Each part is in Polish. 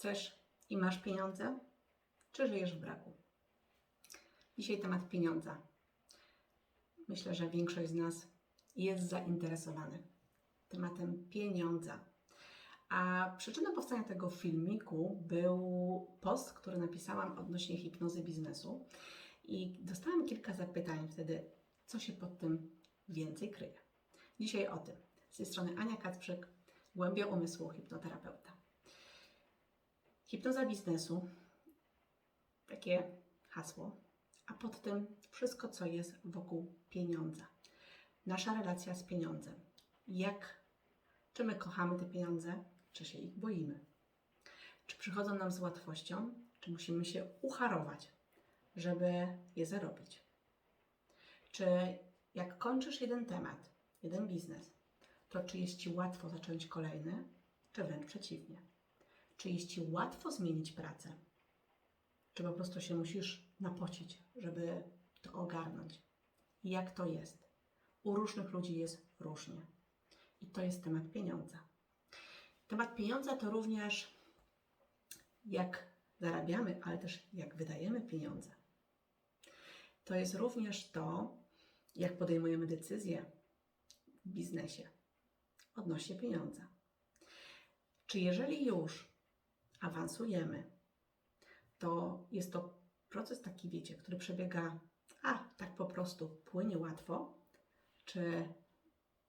Chcesz i masz pieniądze, czy żyjesz w braku? Dzisiaj temat pieniądza. Myślę, że większość z nas jest zainteresowany tematem pieniądza. A przyczyną powstania tego filmiku był post, który napisałam odnośnie hipnozy biznesu. I dostałam kilka zapytań wtedy, co się pod tym więcej kryje. Dzisiaj o tym. Z tej strony Ania Kacprzyk, Głębia Umysłu, hipnoterapeuta. Hipnoza biznesu, takie hasło, a pod tym wszystko, co jest wokół pieniądza. Nasza relacja z pieniądzem. Jak, czy my kochamy te pieniądze, czy się ich boimy? Czy przychodzą nam z łatwością, czy musimy się ucharować, żeby je zarobić? Czy jak kończysz jeden temat, jeden biznes, to czy jest Ci łatwo zacząć kolejny, czy wręcz przeciwnie? Czy jest Ci łatwo zmienić pracę? Czy po prostu się musisz napocić, żeby to ogarnąć? Jak to jest? U różnych ludzi jest różnie. I to jest temat pieniądza. Temat pieniądza to również jak zarabiamy, ale też jak wydajemy pieniądze. To jest również to, jak podejmujemy decyzje w biznesie odnośnie pieniądza. Czy jeżeli już awansujemy, to jest to proces taki, wiecie, który przebiega, a tak po prostu płynie łatwo, czy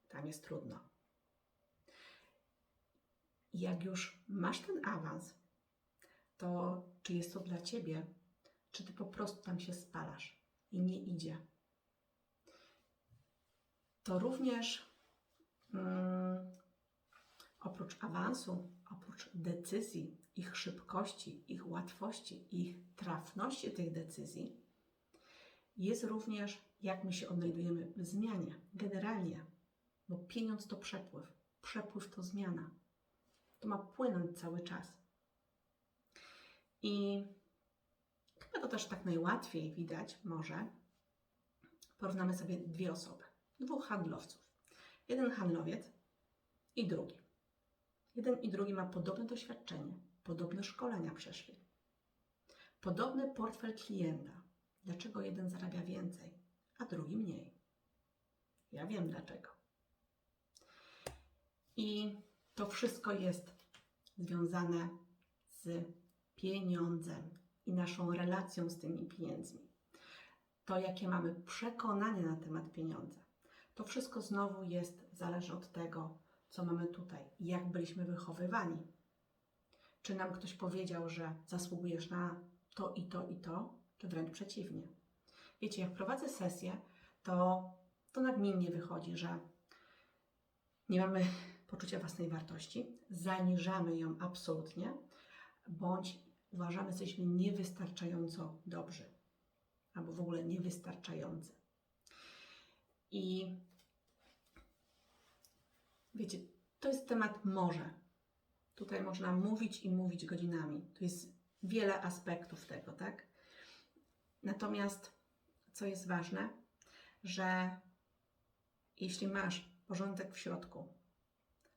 tam jest trudno? Jak już masz ten awans, to czy jest to dla ciebie, czy ty po prostu tam się spalasz i nie idzie? To również mm, oprócz awansu, oprócz decyzji, ich szybkości, ich łatwości, ich trafności tych decyzji, jest również jak my się odnajdujemy w zmianie, generalnie, bo pieniądz to przepływ, przepływ to zmiana. To ma płynąć cały czas. I chyba to też tak najłatwiej widać, może. Porównamy sobie dwie osoby, dwóch handlowców. Jeden handlowiec i drugi. Jeden i drugi ma podobne doświadczenie, podobne szkolenia przeszli. Podobny portfel klienta. Dlaczego jeden zarabia więcej, a drugi mniej? Ja wiem dlaczego. I to wszystko jest związane z pieniądzem i naszą relacją z tymi pieniędzmi. To, jakie mamy przekonanie na temat pieniądza. To wszystko znowu jest, zależy od tego, co mamy tutaj, jak byliśmy wychowywani. Czy nam ktoś powiedział, że zasługujesz na to i to i to, czy wręcz przeciwnie. Wiecie, jak prowadzę sesję, to, to nagminnie wychodzi, że nie mamy poczucia własnej wartości, zaniżamy ją absolutnie, bądź uważamy, że jesteśmy niewystarczająco dobrzy, albo w ogóle niewystarczający. I wiecie, to jest temat może. Tutaj można mówić i mówić godzinami. Tu jest wiele aspektów tego, tak? Natomiast, co jest ważne, że jeśli masz porządek w środku,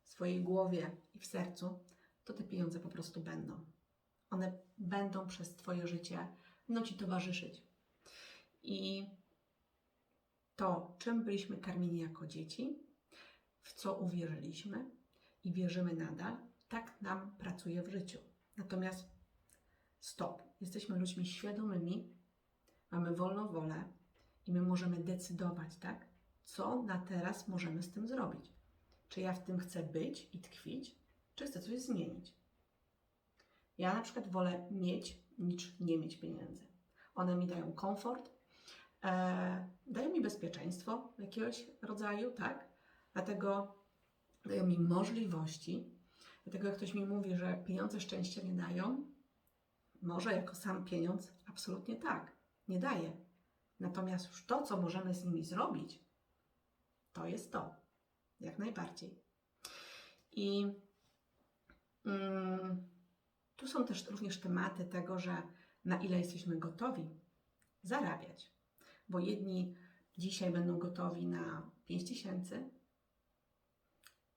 w swojej głowie i w sercu, to te pieniądze po prostu będą. One będą przez Twoje życie no Ci towarzyszyć. I to, czym byliśmy karmieni jako dzieci, w co uwierzyliśmy i wierzymy nadal, tak nam pracuje w życiu. Natomiast stop. Jesteśmy ludźmi świadomymi, mamy wolną wolę i my możemy decydować, tak? Co na teraz możemy z tym zrobić? Czy ja w tym chcę być i tkwić, czy chcę coś zmienić? Ja na przykład wolę mieć niż nie mieć pieniędzy. One mi dają komfort, e, dają mi bezpieczeństwo jakiegoś rodzaju, tak? Dlatego dają mi możliwości. Dlatego jak ktoś mi mówi, że pieniądze szczęścia nie dają, może jako sam pieniądz absolutnie tak, nie daje. Natomiast już to, co możemy z nimi zrobić, to jest to. Jak najbardziej. I mm, tu są też również tematy tego, że na ile jesteśmy gotowi zarabiać. Bo jedni dzisiaj będą gotowi na 5 tysięcy,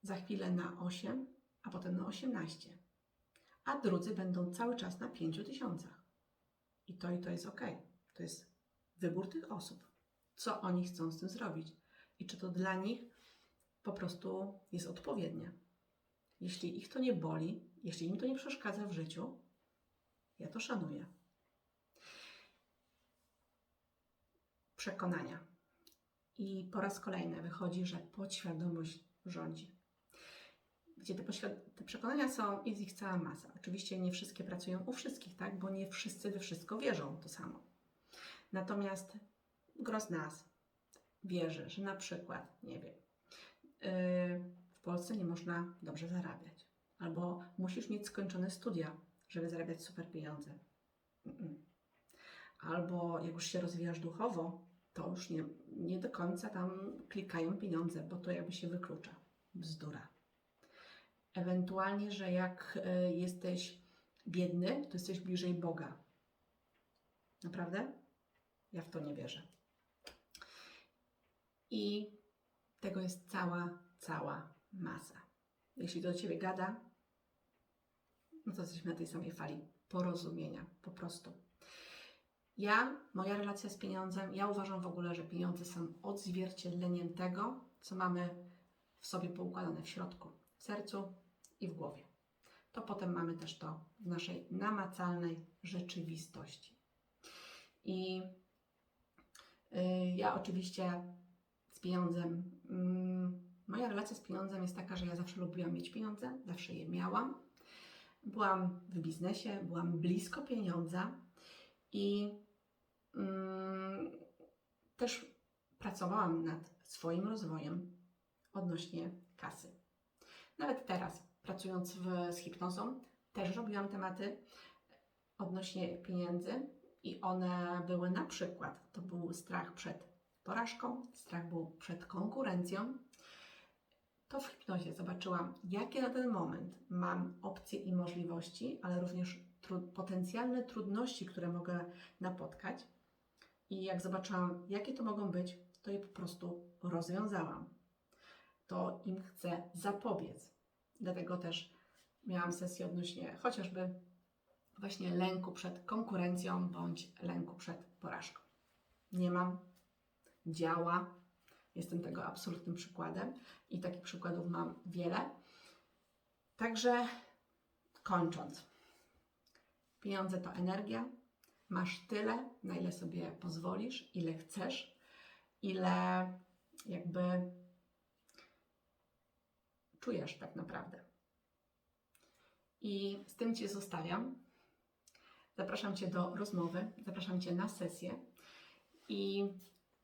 za chwilę na 8, a potem na 18. a drudzy będą cały czas na 5 tysiącach. I to i to jest ok. To jest wybór tych osób. Co oni chcą z tym zrobić i czy to dla nich po prostu jest odpowiednie. Jeśli ich to nie boli, jeśli im to nie przeszkadza w życiu, ja to szanuję. Przekonania. I po raz kolejny wychodzi, że podświadomość rządzi. Gdzie te, te przekonania są, jest ich cała masa. Oczywiście nie wszystkie pracują u wszystkich, tak? Bo nie wszyscy we wszystko wierzą to samo. Natomiast gros z nas wierzy, że na przykład, nie wiem, yy, w Polsce nie można dobrze zarabiać. Albo musisz mieć skończone studia, żeby zarabiać super pieniądze. Albo jak już się rozwijasz duchowo, to już nie, nie do końca tam klikają pieniądze, bo to jakby się wyklucza. Bzdura. Ewentualnie, że jak y, jesteś biedny, to jesteś bliżej Boga. Naprawdę? Ja w to nie wierzę. I tego jest cała, cała masa. Jeśli do ciebie gada, no to jesteśmy na tej samej fali porozumienia, po prostu. Ja, moja relacja z pieniądzem, ja uważam w ogóle, że pieniądze są odzwierciedleniem tego, co mamy w sobie poukładane w środku, w sercu i w głowie. To potem mamy też to w naszej namacalnej rzeczywistości. I y, ja oczywiście z pieniądzem, mm, moja relacja z pieniądzem jest taka, że ja zawsze lubiłam mieć pieniądze, zawsze je miałam. Byłam w biznesie, byłam blisko pieniądza i mm, też pracowałam nad swoim rozwojem odnośnie kasy. Nawet teraz, pracując w, z hipnozą, też robiłam tematy odnośnie pieniędzy i one były na przykład, to był strach przed porażką, strach był przed konkurencją. To w hipnozie zobaczyłam, jakie na ten moment mam opcje i możliwości, ale również tru- potencjalne trudności, które mogę napotkać. I jak zobaczyłam, jakie to mogą być, to je po prostu rozwiązałam. To im chcę zapobiec. Dlatego też miałam sesję odnośnie chociażby właśnie lęku przed konkurencją bądź lęku przed porażką. Nie mam, działa. Jestem tego absolutnym przykładem i takich przykładów mam wiele. Także kończąc, pieniądze to energia. Masz tyle, na ile sobie pozwolisz, ile chcesz, ile jakby czujesz tak naprawdę. I z tym Cię zostawiam. Zapraszam Cię do rozmowy, zapraszam Cię na sesję i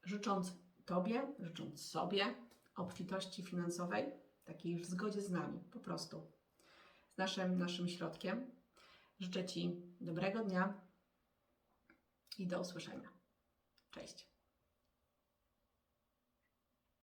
życząc Tobie, życząc sobie obfitości finansowej, takiej w zgodzie z nami, po prostu, z naszym, naszym środkiem, życzę Ci dobrego dnia i do usłyszenia. Cześć.